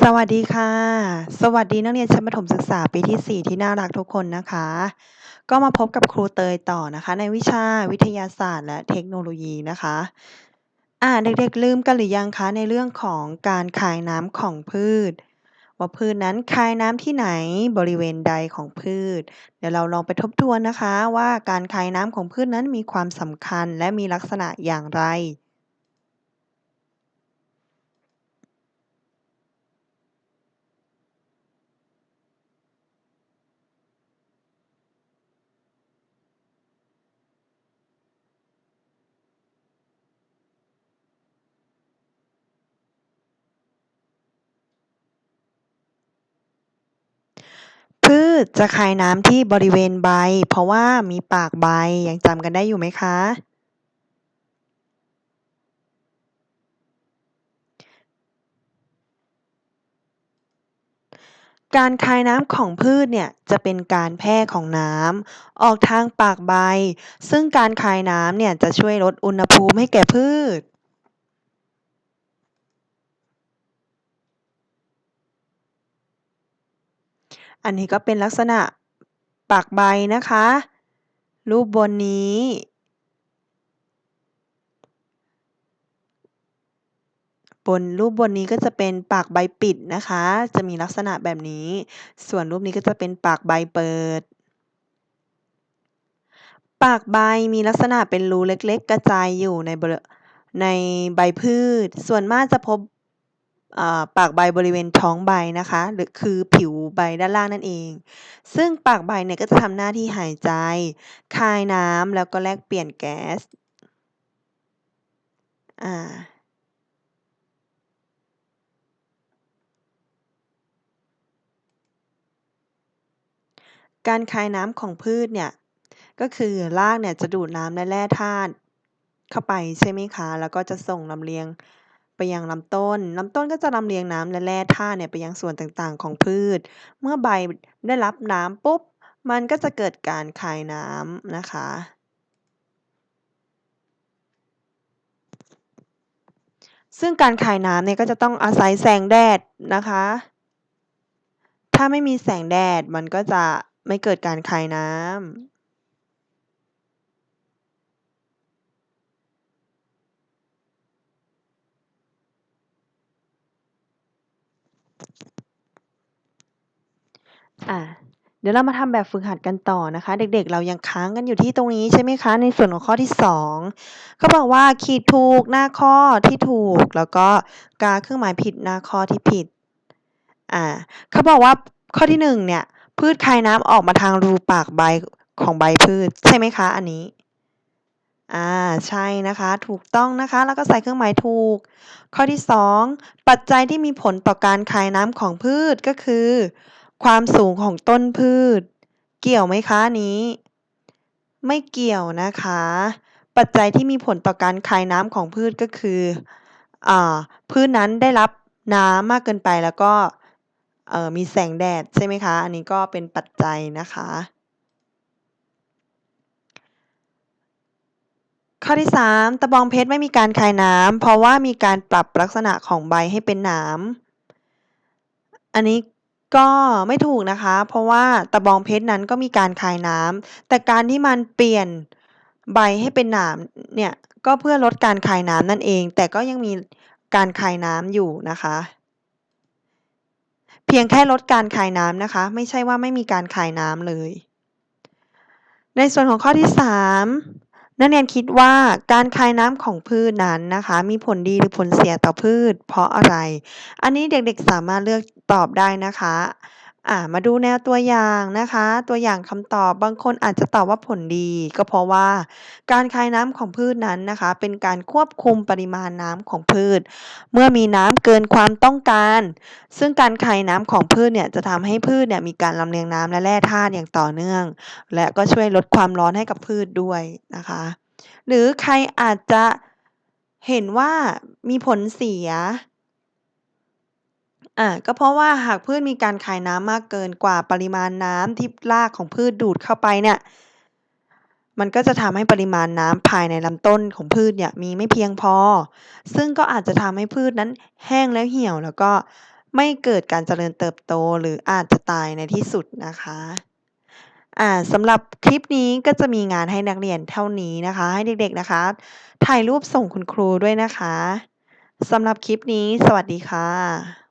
สวัสดีค่ะ สวัสดีนักเรียนชั้นประถมศึกษาปีที่ 4 ที่น่ารักทุกคนนะคะ ก็มาพบกับครูเตยต่อนะคะ ในวิชาวิทยาศาสตร์และเทคโนโลยีนะคะ อ่าเด็กๆลืมกันหรือยังคะในเรื่องของการคายน้ำของพืช ว่าพืชนั้นคายน้ำที่ไหนบริเวณใดของพืช เดี๋ยวเราลองไปทบทวนนะคะ ว่าการคายน้ำของพืชนั้นมีความสำคัญและมีลักษณะอย่างไร พืชจะคายน้ำที่บริเวณใบ เพราะว่ามีปากใบ ยังจำกันได้อยู่ไหมคะ การคายน้ำของพืชเนี่ยจะเป็นการแพร่ของน้ำออกทางปากใบ ซึ่งการคายน้ำเนี่ยจะช่วยลดอุณหภูมิให้แก่พืช อันนี้ก็เป็นลักษณะปากใบนะคะ รูปบนนี้ บนรูปบนนี้ก็จะเป็นปากใบปิดนะคะ จะมีลักษณะแบบนี้ ส่วนรูปนี้ก็จะเป็นปากใบเปิด ปากใบมีลักษณะเป็นรูเล็กๆ กระจายอยู่ในในใบพืช ส่วนมากจะพบ ปากใบบริเวณท้องใบนะคะ หรือคือผิวใบด้านล่างนั่นเอง ซึ่งปากใบเนี่ยก็จะทำหน้าที่หายใจ คายน้ำแล้วก็แลกเปลี่ยนแก๊สอ่าการคายน้ำของพืชเนี่ยก็คือรากเนี่ยจะดูดน้ำและแร่ธาตุเข้าไปใช่ไหมคะ แล้วก็จะส่งลำเลียง ยังลำต้น ลำต้นก็จะลำเลียงน้ำและแร่ธาตุเนี่ยไปยังส่วนต่างๆ ของพืช เมื่อใบได้รับน้ำปุ๊บ มันก็จะเกิดการคายน้ำนะคะ ซึ่งการคายน้ำเนี่ยก็จะต้องอาศัยแสงแดดนะคะ ถ้าไม่มีแสงแดดมันก็จะไม่เกิดการคายน้ำ อ่า เดี๋ยวเรามาทำแบบฝึกหัดกันต่อนะคะ เด็กๆ เรายังค้างกันอยู่ที่ตรงนี้ใช่ไหมคะ ในส่วนของข้อที่2เขาบอกว่าขีดถูกหน้าข้อที่ถูก แล้วก็กาเครื่องหมายผิดหน้าข้อที่ผิด อ่าเขาบอกว่าข้อที่1เนี่ยพืชคายน้ำออกมาทางรูปากใบของใบพืชใช่ไหมคะ อันนี้ อ่าใช่นะคะ ถูกต้องนะคะ แล้วก็ใส่เครื่องหมายถูก ข้อที่ 2 ปัจจัยที่มีผลต่อการคายน้ำของพืชก็คือ ความสูงของต้นพืช เกี่ยวไหมคะนี้ ไม่เกี่ยวนะคะ ปัจจัยที่มีผลต่อการคายน้ำของพืชก็คืออ่าพืชนั้นได้รับน้ำมากเกินไปแล้วก็มีแสงแดดใช่ไหมคะ อันนี้ก็เป็นปัจจัยนะคะ อที่ 3 ตะบองเพชรไม่มีการคายน้ำเพราะว่ามีการปรับลักษณะของใบให้เป็นหนามอันนี้ก็ไม่ถูกนะคะ เพราะว่าตะบองเพชรนั้นก็มีการคายน้ำแต่การที่มันเปลี่ยนใบให้เป็นหนามเนี่ยก็เพื่อลดการคายน้ำนั่นเอง แต่ก็ยังมีการคายน้ำอยู่นะคะ เพียงแค่ลดการคายน้ำนะคะ ไม่ใช่ว่าไม่มีการคายน้ำเลย ในส่วนของข้อที่ 3 นักเรียนคิดว่าการคายน้ำของพืชนั้นนะคะ มีผลดีหรือผลเสียต่อพืช เพราะอะไร อันนี้เด็กๆสามารถเลือกตอบได้นะคะ อ่า มาดูแนวตัวอย่างนะคะ ตัวอย่างคำตอบ บางคนอาจจะตอบว่าผลดี ก็เพราะว่าการคายน้ำของพืชนั้นนะคะ เป็นการควบคุมปริมาณน้ำของพืช เมื่อมีน้ำเกินความต้องการ ซึ่งการคายน้ำของพืชเนี่ยจะทำให้พืชเนี่ยมีการลำเลียงน้ำและแร่ธาตุอย่างต่อเนื่อง และก็ช่วยลดความร้อนให้กับพืชด้วยนะคะ หรือใครอาจจะเห็นว่ามีผลเสีย อ่าก็เพราะว่าหากพืชมีการคายน้ำมากเกินกว่าปริมาณน้ำที่รากของพืชดูดเข้าไปเนี่ย มันก็จะทำให้ปริมาณน้ำภายในลำต้นของพืชเนี่ยมีไม่เพียงพอ ซึ่งก็อาจจะทำให้พืชนั้นแห้งแล้วเหี่ยว แล้วก็ไม่เกิดการเจริญเติบโต หรืออาจจะตายในที่สุดนะคะ อ่า สำหรับคลิปนี้ก็จะมีงานให้นักเรียนเท่านี้นะคะ ให้เด็ก ๆ นะคะ ถ่ายรูปส่งคุณครูด้วยนะคะ สำหรับคลิปนี้ สวัสดีค่ะ